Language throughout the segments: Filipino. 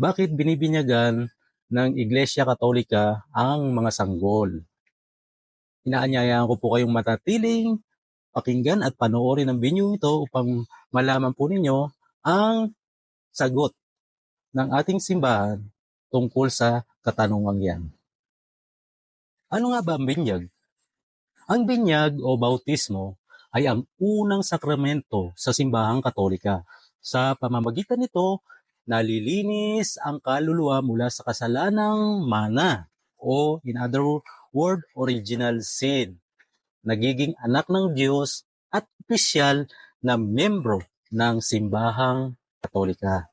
Bakit binibinyagan ng Iglesia Katolika ang mga sanggol? Inaanyayahan ko po kayong matatiling pakinggan at panoorin ang video ito upang malaman po ninyo ang sagot ng ating simbahan tungkol sa katanungang yan. Ano nga ba ang binyag? Ang binyag o bautismo ay ang unang sakramento sa simbahang katolika. Sa pamamagitan nito, nalilinis ang kaluluwa mula sa kasalanang mana o in other word, original sin nagiging anak ng Diyos at opisyal na membro ng simbahang katolika.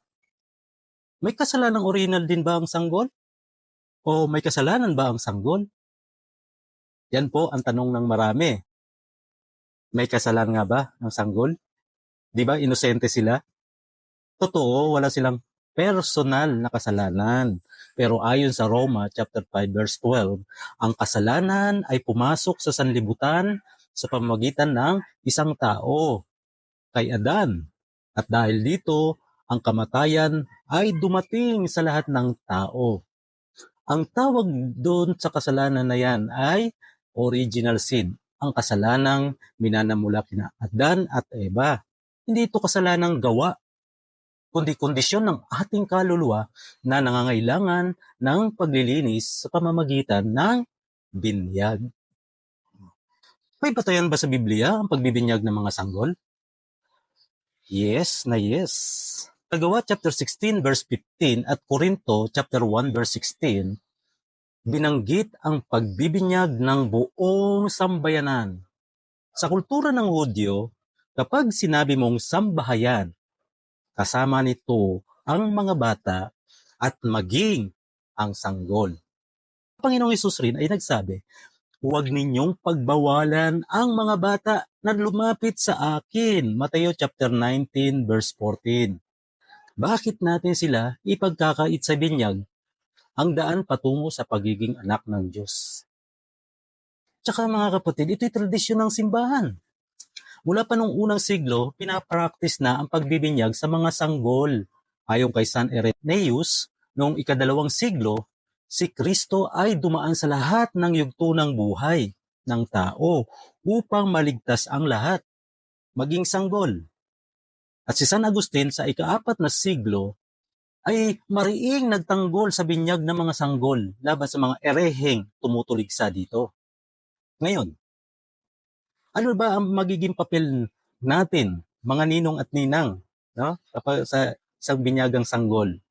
May kasalanan original din ba ang sanggol? O may kasalanan ba ang sanggol? Yan po ang tanong ng marami. May kasalanan nga ba ang sanggol? Di ba inosente sila? Totoo, wala silang personal na kasalanan. Pero ayon sa Roma chapter 5 verse 12, ang kasalanan ay pumasok sa sanlibutan sa pamamagitan ng isang tao, kay Adan. At dahil dito, ang kamatayan ay dumating sa lahat ng tao. Ang tawag doon sa kasalanan na yan ay original sin, ang kasalanang minanamula kina Adan at Eva. Hindi ito kasalanang gawa kundi kondisyon ng ating kaluluwa na nangangailangan ng paglilinis sa pamamagitan ng binyag. May batayan ba sa Biblia ang pagbibinyag ng mga sanggol? Yes na yes. Nagawa chapter 16 verse 15 at Korinto chapter 1 verse 16 binanggit ang pagbibinyag ng buong sambayanan. Sa kultura ng Hudyo, kapag sinabi mong sambahayan Kasama nito ang mga bata at maging ang sanggol. Panginoong Isus rin ay nagsabi, Huwag ninyong pagbawalan ang mga bata na lumapit sa akin. Mateo chapter 19 verse 14. Bakit natin sila ipagkakait sa binyag ang daan patungo sa pagiging anak ng Diyos? Tsaka mga kapatid, ito'y tradisyon ng simbahan. Mula pa nung unang siglo, pinapractice na ang pagbibinyag sa mga sanggol. Ayon kay San Irenaeus, noong ikadalawang siglo, si Kristo ay dumaan sa lahat ng yugto ng buhay ng tao upang maligtas ang lahat, maging sanggol. At si San Agustin sa ikaapat na siglo ay mariing nagtanggol sa binyag ng mga sanggol laban sa mga ereheng tumutuligsa dito. Ngayon, ano ba ang magiging papel natin, mga ninong at ninang, no? Sa isang binyagang sanggol?